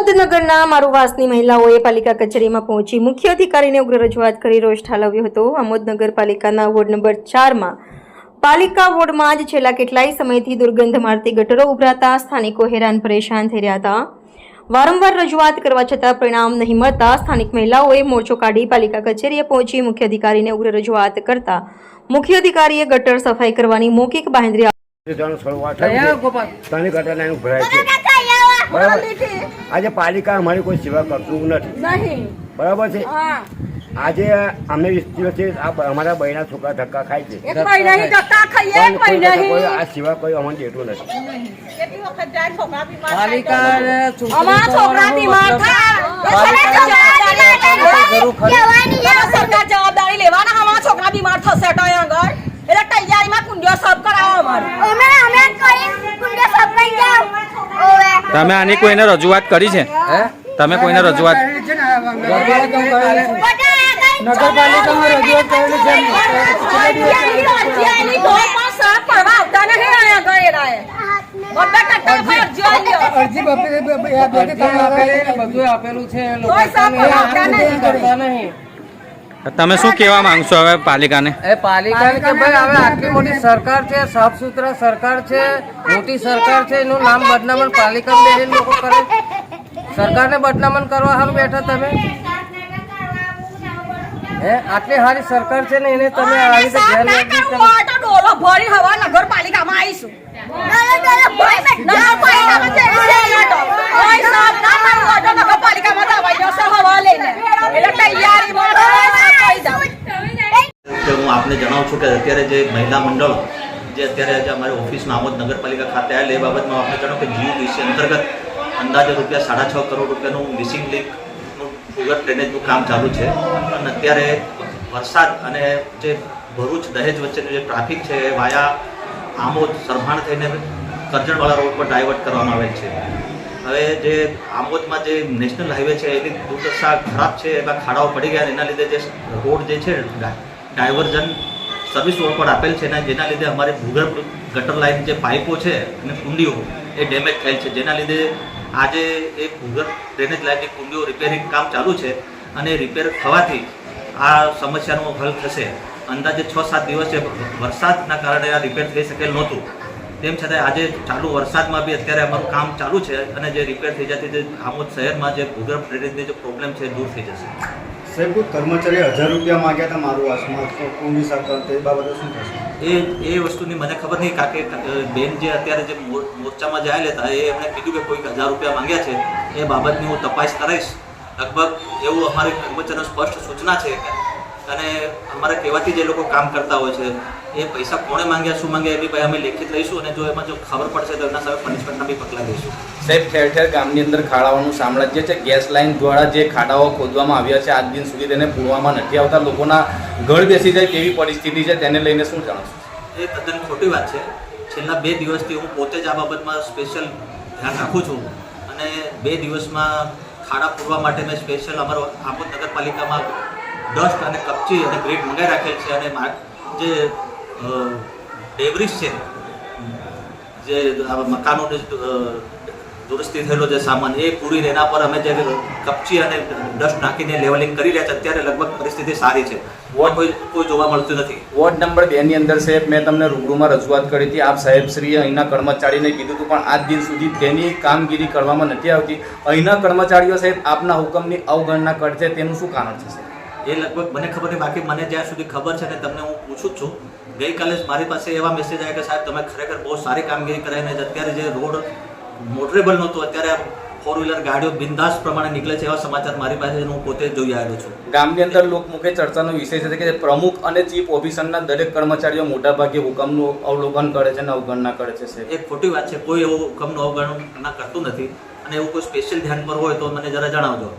આમોદનગરના મારુવાસની મહિલાઓએ પાલિકા કચેરીમાં પહોંચી મુખ્ય અધિકારીને ઉગ્ર રજૂઆત કરી રોષ ઠાલવ્યો હતો. આમોદ નગરપાલિકાના વોર્ડ નંબર ચારમાં પાલિકા વોર્ડમાં જ છેલ્લા કેટલાય સમયથી દુર્ગંધ મારતી ગટરો ઉભરાતા સ્થાનિકો હેરાન પરેશાન થઈ રહ્યા હતા. વારંવાર રજૂઆત કરવા છતાં પરિણામ નહીં મળતા સ્થાનિક મહિલાઓએ મોરચો કાઢી પાલિકા કચેરીએ પહોંચી મુખ્ય અધિકારીને ઉગ્ર રજૂઆત કરતા મુખ્ય અધિકારીએ ગટર સફાઈ કરવાની મૌખિક બાંહેધરી સ્થાનિક છે. બરાબર. આજે પાલિકા અમારી કોઈ સેવા કરતું નથી. બરાબર છે? આજે અમે વીસ દિવસથી અમારા બહેના છોકરા ધક્કા ખાય છે. આ સિવાય કોઈ અમને દેતું નથી. પાલિકા છોકરા બીમાર થાય. સરકાર જવાબદારી લેવાના અમારા છોકરા બીમાર થશે એટલે તૈયારીમાં કુંડીઓ સબ કરાવો તમે આની કોઈને રજૂઆત કરી છે તમે કોઈને રજૂઆત નગરપાલિકામાં રજૂઆત કરેલી છે. અરજી આપેલું છે તમે શું કહેવા માંગશો હવે પાલિકાને એ પાલિકા કે ભાઈ હવે આટલી મોટી સરકાર છે સાફ સુથરા સરકાર છે મોટી સરકાર છે એનું નામ બદનામણ પાલિકા બેહીને લોકો કરે સરકારને બદનામણ કરવા હાલ બેઠા તમે હે આટલી સારી સરકાર છે ને એને તમે આવી રીતે ડોલો ભરી હવા નગરપાલિકામાં આવીશું. નગરપાલિકામાં જવાય જશે હવા લઈને. એટલે જણાવું છું કે અત્યારે જે મહિલા મંડળો, જે અત્યારે જે અમારી ઓફિસમાં આમોદ નગરપાલિકા ખાતે આવેલ, એ બાબતમાં આપણે જણાવું કે જીયુડીસી અંતર્ગત અંદાજે રૂપિયા સાડા છ કરોડ રૂપિયાનું મિસિંગ લીકનું સુગર ડ્રેનેજનું કામ ચાલુ છે. અને અત્યારે વરસાદ અને જે ભરૂચ દહેજ વચ્ચેનું જે ટ્રાફિક છે, એ વાયા આમોદ સરભાણ થઈને કરજણવાળા રોડ પર ડાયવર્ટ કરવામાં આવેલ છે. હવે જે આમોદમાં જે નેશનલ હાઈવે છે, એની દુર્દશા ખરાબ છે, એમાં ખાડાઓ પડી ગયા એના લીધે જે રોડ જે છે, ડાયવર્ઝન સર્વિસ પર આપેલ છે અને જેના લીધે અમારે ભૂગર્ભ ગટર લાઈન જે પાઇપો છે અને કુંડીઓ એ ડેમેજ થયેલ છે. જેના લીધે આજે એ ભૂગર્ભ ડ્રેનેજ લાઈનની કુંડીઓ રિપેરિંગ કામ ચાલુ છે અને રિપેર થવાથી આ સમસ્યાનો હલ થશે. અંદાજે છ સાત દિવસે વરસાદના કારણે આ રિપેર થઈ શકેલ નહોતું. તેમ છતાં આજે ચાલુ વરસાદમાં બી અત્યારે અમારું કામ ચાલુ છે અને જે રિપેર થઈ જતી જે આમોદ શહેરમાં જે ભૂગર્ભ ડ્રેનેજની જે પ્રોબ્લેમ છે દૂર થઈ જશે. સાહેબ, કોઈ કર્મચારી હજાર રૂપિયા માંગ્યા હતા મારું વાસમાં તો કોંગ્રેસ સરકાર તો બાબતે શું થશે? એ એ વસ્તુની મને ખબર નહીં, કારણ કે બેન જે અત્યારે જે મોરચામાં જાય હતા એ એમણે કીધું કે કોઈક હજાર રૂપિયા માંગ્યા છે. એ બાબતની હું તપાસ કરીશ. લગભગ એવું અમારી કર્મચારીનો સ્પષ્ટ સૂચના છે. અને અમારે કહેવાથી જે લોકો કામ કરતા હોય છે એ પૈસા કોણે માંગ્યા શું માંગ્યા એની ભાઈ અમે લેખિત લઈશું અને જો એમાં જો ખબર પડશે તો એના સામે પનિશમેન્ટના બી પગલાં લઈશું. સાહેબ ઠેર ઠેર ગામની અંદર ખાડાઓનું સામ્રાજ્ય છે. ગેસ લાઇન દ્વારા જે ખાડાઓ ખોદવામાં આવ્યા છે આજ દિન સુધી તેને પૂરવામાં નથી આવતા. લોકોના ઘર બેસી જાય તેવી પરિસ્થિતિ છે. તેને લઈને શું જણાવશો એ તદ્દન ખોટી વાત છે. છેલ્લા બે દિવસથી હું પોતે જ આ બાબતમાં સ્પેશિયલ ધ્યાન રાખું છું. અને બે દિવસમાં ખાડા પૂરવા માટે મેં સ્પેશિયલ અમારો આપોદ નગરપાલિકામાં ડસ્ટ અને કપચી અને ગ્રીડ મંગાવી રાખેલ છે અને જે ડેબ્રિસ છે. જે મકાનોને દુરસ્તી થયેલો જે સામાન એ પૂરી એના પર અમે જે કપચી અને ડસ્ટ નાખીને લેવલિંગ કરી રહ્યા છે અત્યારે લગભગ પરિસ્થિતિ સારી છે. વોર્ડ કોઈ કોઈ જોવા મળતું નથી. વોર્ડ નંબર બેની અંદર સાહેબ મેં તમને રૂબરૂમાં રજૂઆત કરી હતી. આપ સાહેબ શ્રી અહીંના કર્મચારીને કીધું હતું પણ આજ દિન સુધી તેની કામગીરી કરવામાં નથી આવતી. અહીંના કર્મચારીઓ સાહેબ આપના હુકમની અવગણના કરશે તેનું શું કારણ છે સાહેબ? એ લગભગ મને ખબર નહીં બાકી મને જ્યાં સુધી ખબર છે ને તમને હું પૂછું જ છું. ગઈકાલે મારી પાસે એવા મેસેજ આવ્યા કે સાહેબ તમે ખરેખર બહુ સારી કામગીરી કરાવીને અત્યારે જે રોડ મોટરેબલ નહોતું અત્યારે ફોર વ્હીલર ગાડીઓ બિંદાસ પ્રમાણે નીકળે છે એવા સમાચાર મારી પાસે હું પોતે જોઈ આવ્યો છું. ગામની અંદર લોકમુખે ચર્ચાનો વિષય છે કે પ્રમુખ અને ચીફ ઓફિસરના દરેક કર્મચારીઓ મોટાભાગે હુકમનું અવલોકન કરે છે અને અવગણના કરે છે એ ખોટી વાત છે કોઈ એવું હુકમનું અવગણના કરતું નથી અને એવું કોઈ સ્પેશિયલ ધ્યાન પર હોય તો મને જરા જણાવજો.